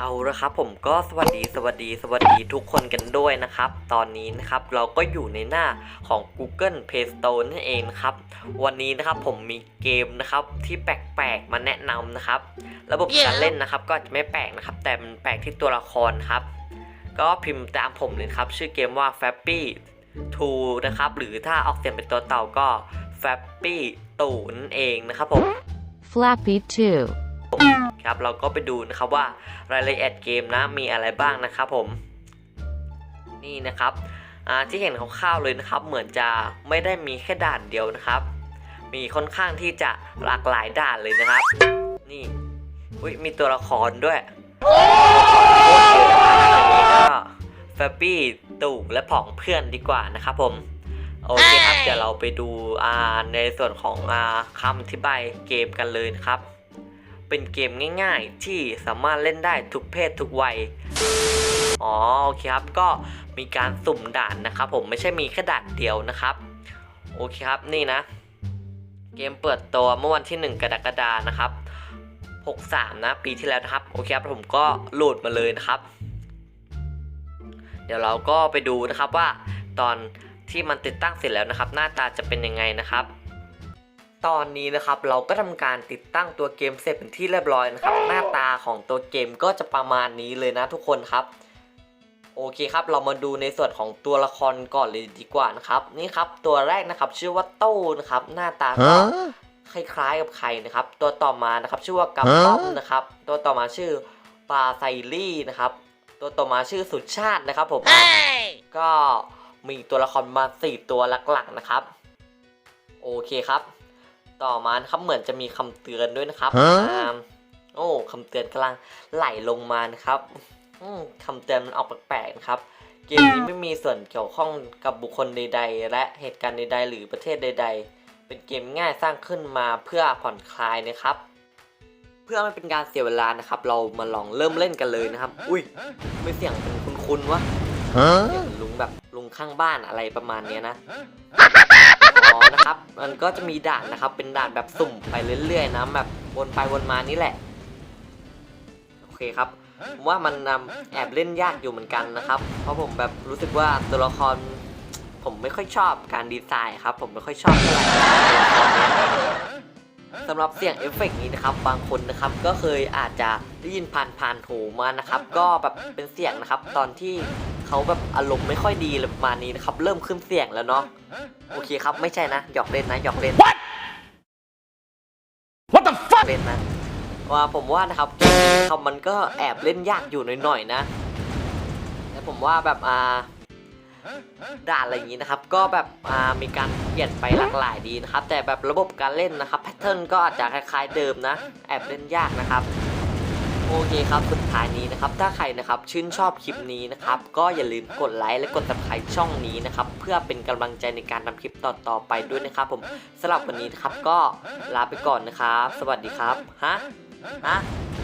เอาละครับผมก็สวัสดีสวัสดีสวัสดีทุกคนกันด้วยนะครับ ตอนนี้นะครับเราก็อยู่ในหน้าของ Google Play Store นั่นเองนะครับ วันนี้นะครับผมมีเกมนะครับที่แปลกๆมาแนะนำนะครับ ระบบการเล่นนะครับก็จะไม่แปลกนะครับ แต่มันแปลกที่ตัวละครครับ ก็พิมพ์ตามผมเลยครับ ชื่อเกมว่า Fappy 2นะครับหรือถ้าออกเสียงเป็นตัวเต่าก็ Fappy ตูนั่นเองนะครับผม Flappy 2. ครับเราก็ไปดูนะครับว่ารายละเอียดเกมนะมีอะไรบ้างนะครับผมนี่นะครับที่เห็นคร่าวๆเลยนะครับ เหมือนจะไม่ได้มีแค่ด่านเดียวนะครับ มีค่อนข้างที่จะหลากหลายด่านเลยนะครับ นี่อุยมีตัวละครด้วยก็แฟบบี้ตู่และผองเพื่อนดีกว่านะครับผมโอเคครับเดี๋ยวเราไปดูในส่วนของอคำอธิบายเกมกันเลยนะครับ เป็นเกมง่าย ๆ ที่สามารถเล่นได้ทุกเพศทุกวัยอ๋อโอเคครับก็มีการสุ่มด่านนะครับ ผมไม่ใช่มีแค่ด่านเดียวนะครับโอเคครับนี่นะ เกมเปิดตัวเมื่อวันที่ 1 กรกฎาคมนะครับ 63 นะ ปีที่แล้วนะครับโอเคครับผมก็โหลดมาเลยนะครับ เดี๋ยวเราก็ไปดูนะครับว่าตอนที่มันติดตั้งเสร็จแล้วนะครับ หน้าตาจะเป็นยังไงนะครับ ตอนนี้นะครับเราก็ทำการติดตั้งตัวเกมเสร็จเป็นที่เรียบร้อยนะครับ หน้าตาของตัวเกมก็จะประมาณนี้เลยนะทุกคนครับโอเคครับเรามาดูในส่วนของตัวละครก่อนเลยดีกว่านะครับนี่ครับตัวแรกนะครับชื่อว่าโต้นะครับหน้าตาก็คล้ายๆกับใครนะครับ ตัวต่อมานะครับชื่อว่ากัมป้อมนะครับ ตัวต่อมาชื่อปาไซลี่นะครับ ตัวต่อมาชื่อสุชาตินะครับผมก็มีตัวละครมาสี่ตัวหลักๆนะครับ โอเคครับ ต่อมานะครับเหมือนจะมีคำเตือนด้วยนะครับฮะอ่าโอ้คำเตือนกำลังไหลลงมานะครับอืมคำเตือนมันออกแปลกๆนะครับ เกมนี้ไม่มีส่วนเกี่ยวข้องกับบุคคลใด ๆ และเหตุการณ์ใด ๆ หรือประเทศใด ๆ เป็นเกมง่ายสร้างขึ้นมาเพื่อผ่อนคลายนะครับ เพื่อไม่เป็นการเสียเวลานะครับ เรามาลองเริ่มเล่นกันเลยนะครับ อุ้ยไม่เสียงเป็นคุ้นๆวะ Huh? เสียงลุงแบบลุงข้างบ้านอะไรประมาณเนี้ยนะ อ๋อนะครับ มันก็จะมีด่านนะครับ เป็นด่านแบบสุ่มไปเรื่อยๆนะแบบวนไปวนมานี่แหละ โอเคครับผมว่ามันนำแอบเล่นยากอยู่เหมือนกันนะครับ เพราะผมแบบรู้สึกว่าตัวละคร ผมไม่ค่อยชอบการดีไซน์ครับ ผมไม่ค่อยชอบเท่าไหร่สำหรับเสียงเอฟเฟกต์นี้นะครับ บางคนนะครับก็เคยอาจจะได้ยินผ่านผ่านๆหูมานะครับ ก็แบบเป็นเสียงนะครับ ตอนที่ เขาแบบอารมณ์ไม่ค่อยดีอะไรประมาณนี้นะครับ เริ่มขึ้นเสียงแล้วเนาะโอเคครับไม่ใช่นะหยอกเล่นนะหยอกเล่น What the fuck? เล่นนะว่าผมว่านะครับเกมนี้ครับมันก็แอบเล่นยากอยู่หน่อยๆนะแต่ผมว่าแบบอ่าด่านอะไรอย่างนี้นะครับ ก็แบบอ่ามีการเปลี่ยนไปหลากหลายดีนะครับ แต่แบบระบบการเล่นนะครับแพทเทิร์นก็อาจจะคล้ายๆเดิมนะ แอบเล่นยากนะครับ โอเคครับสุดท้ายนี้นะครับ ถ้าใครนะครับชื่นชอบคลิปนี้นะครับ ก็อย่าลืมกดไลค์และกดติดตามช่องนี้นะครับ เพื่อเป็นกำลังใจในการทำคลิปต่อๆไปด้วยนะครับผมสำหรับวันนี้นะครับก็ลาไปก่อนนะครับ สวัสดีครับ ฮะ ฮะ